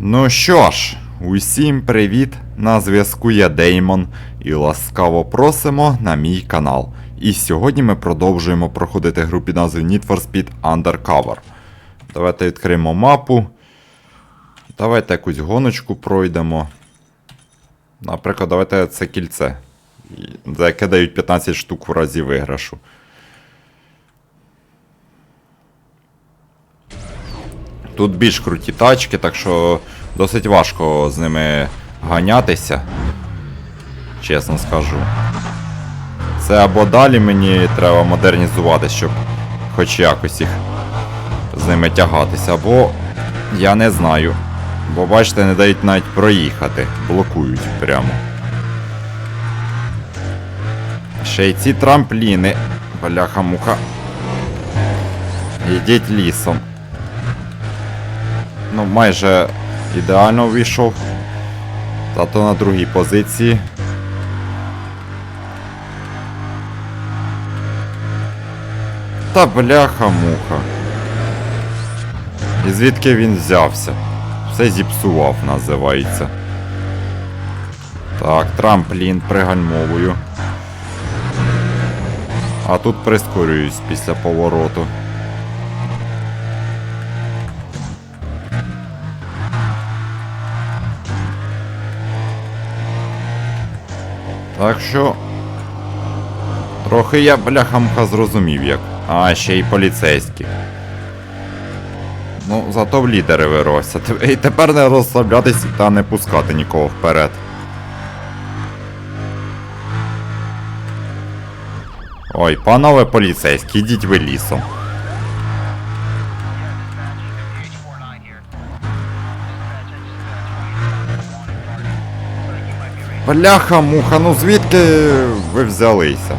Ну що ж, усім привіт! На зв'язку я Деймон і ласкаво просимо на мій канал. І сьогодні ми продовжуємо проходити гру під назвою Need for Speed Undercover. Давайте відкриємо мапу. Давайте якусь гоночку пройдемо. Наприклад, давайте це кільце. За яке дають 15 штук в разі виграшу. Тут більш круті тачки, так що досить важко з ними ганятися. Чесно скажу. Це або далі мені треба модернізувати, щоб хоч якось їх з ними тягатися, або я не знаю. Бо бачите, не дають навіть проїхати, блокують прямо. Ще й ці трампліни. Бляха-муха. Йдіть лісом. Ну, майже ідеально увійшов. Тато на другій позиції. Та бляха-муха. І звідки він взявся? Все зіпсував, називається. Так, трамплін пригальмовую. А тут прискорююсь після повороту. Так що. Трохи я бляхамка зрозумів як. А, ще й поліцейські. Ну, зато в лідери виросся. І тепер не розслаблятись та не пускати нікого вперед. Ой, панове поліцейські, йдіть ви лісом. Бляха, муха, ну звідки ви взялися?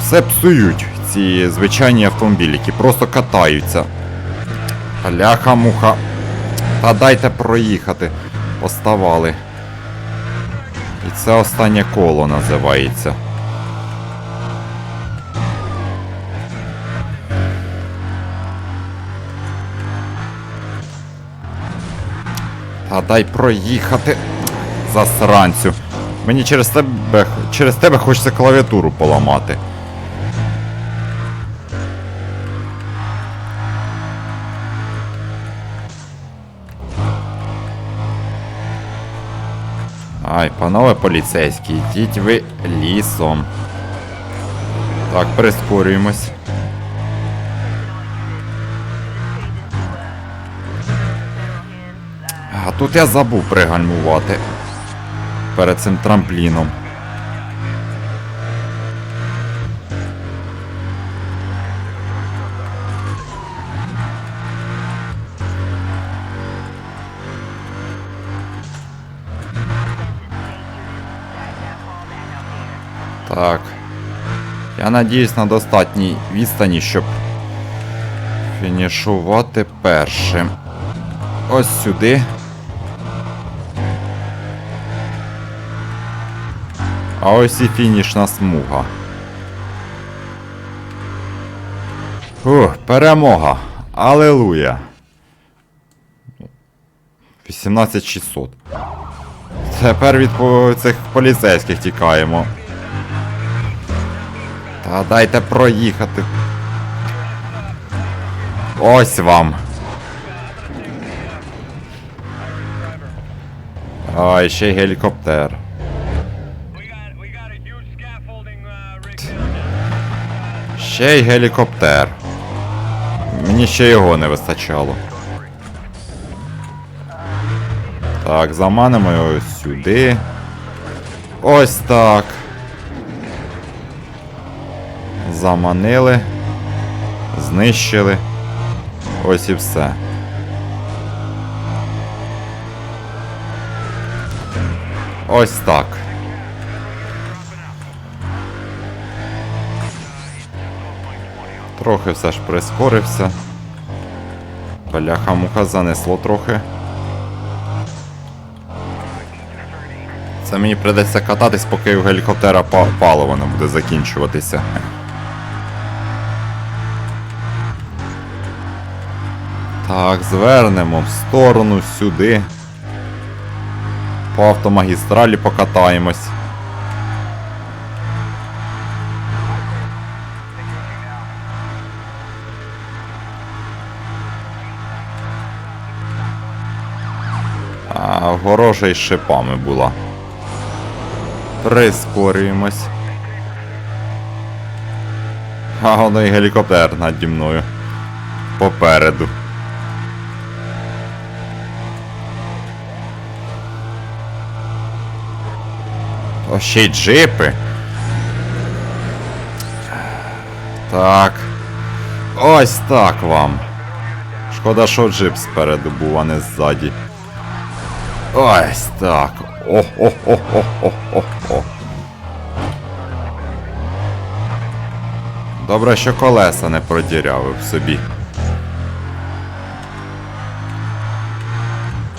Все псують ці звичайні автомобілі, які просто катаються. Бляха, муха. Та дайте проїхати. Поставали. І це останнє коло називається. Та дай проїхати. Засранцю. Мені через тебе через тебе хочеться клавіатуру поламати. Ай, панове поліцейські, йдіть ви лісом. Так, прискорюємось. А тут я забув пригальмувати перед цим трампліном. Так. Я надіюсь на достатній відстані, щоб фінішувати першим. Ось сюди. А ось і фінішна смуга. Фух, перемога. Алелуя. 18600. Тепер від цих поліцейських тікаємо. Та дайте проїхати. Ось вам. А, і ще й гелікоптер. Ще й гелікоптер. Мені ще його не вистачало. Так, заманимо його сюди. Ось так. Заманили. Знищили. Ось і все. Ось так. Трохи все ж прискорився. Бляха муха занесло трохи. Це мені придеться кататись, поки у гелікоптера па- паливо не буде закінчуватися. Так, звернемо в сторону сюди. По автомагістралі покатаємось. А горожа із шипами була. Прискорюємось. А воно і гелікоптер наді мною. Попереду. О, ще й джипи. Так. Ось так вам. Шкода, що джип спереду був, а не ззаді. Ось так. О-о-о-о-о-о-о. Добре, що колеса не продірявив собі.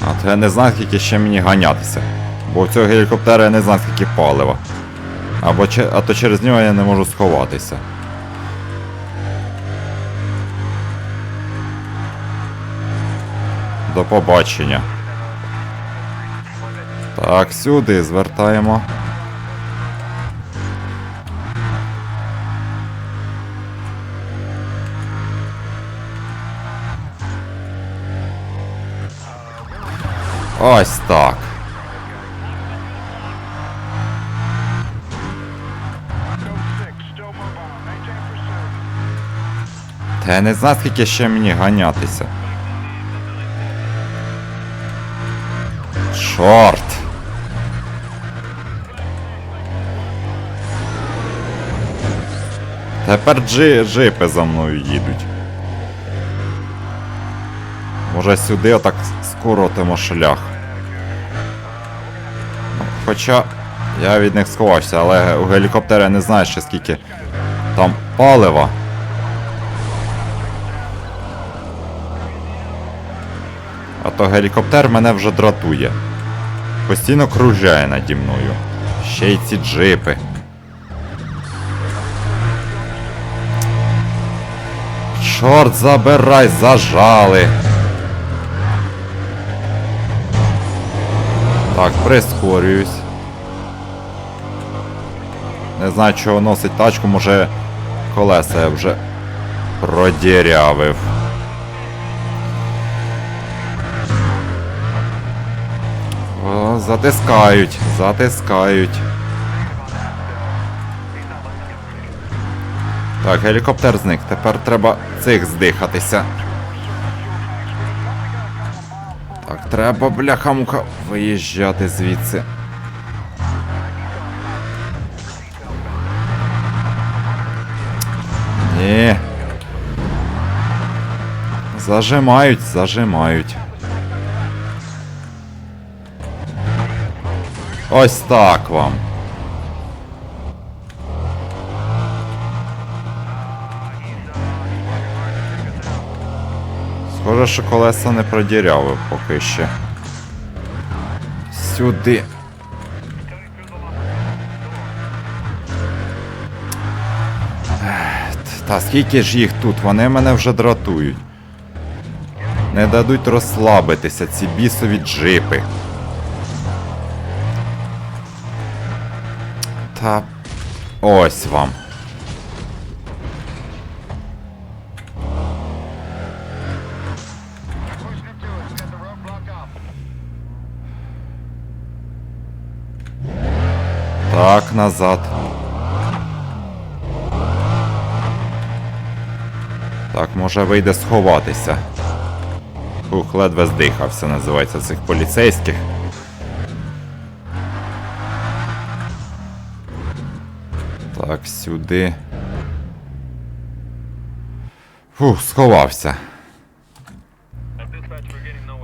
А то я не знаю, скільки ще мені ганятися. Бо у цього гелікоптера я не знаю, скільки палива. Або а то через нього я не можу сховатися. До побачення. Так, сюди звертаємо. Ось так. Та я не знаю, скільки ще мені ганятися. Чорт. Тепер джи, джипи за мною їдуть. Може сюди отак скоротимо шлях. Хоча я від них сховався, але у гелікоптера не знаю ще скільки там палива. А то гелікоптер мене вже дратує. Постійно кружляє наді мною. Ще й ці джипи. Чорт забирай, зажали. Так, прискорююсь. Не знаю, чого носить тачку, може колеса я вже продірявив. О, затискають, затискають. Так, гелікоптер зник. Тепер треба цих здихатися. Так, треба, бляха-муха, виїжджати звідси. Ні. Зажимають, зажимають. Ось так вам. Схоже, що колеса не продірявив поки ще. Сюди. Та скільки ж їх тут? Вони мене вже дратують. Не дадуть розслабитися ці бісові джипи. Та ось вам. Так, назад. Так, може вийде сховатися. Ух, ледве здихався, називається цих поліцейських. Так, сюди. Фух, сховався.